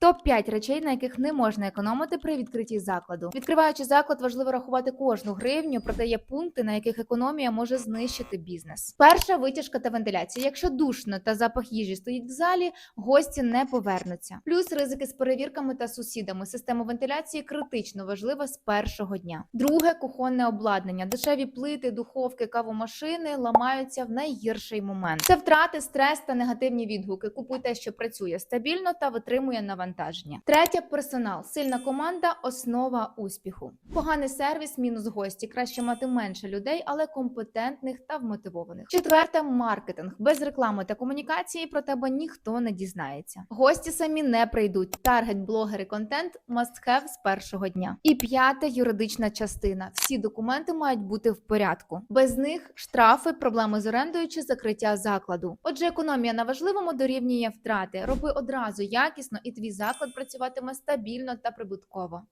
Топ 5 речей, на яких не можна економити при відкритті закладу. Відкриваючи заклад, важливо рахувати кожну гривню, проте є пункти, на яких економія може знищити бізнес. Перша витяжка та вентиляція. Якщо душно та запах їжі стоїть в залі, гості не повернуться. Плюс ризики з перевірками та сусідами. Система вентиляції критично важлива з першого дня. Друге кухонне обладнання. Дешеві плити, духовки, кавомашини ламаються в найгірший момент. Це втрати, стрес та негативні відгуки. Купуй те, що працює стабільно та витримує навантаження. Третє персонал. Сильна команда основа успіху. Поганий сервіс, мінус гості. Краще мати менше людей, але компетентних та вмотивованих. Четверте маркетинг. Без реклами та комунікації про тебе ніхто не дізнається. Гості самі не прийдуть. Таргет, блогери, контент must have з першого дня. І п'яте юридична частина. Всі документи мають бути в порядку. Без них штрафи, проблеми з орендою чи закриття закладу. Отже, економія на важливому дорівнює втрати. Роби одразу якісно, і твій заклад працюватиме стабільно та прибутково.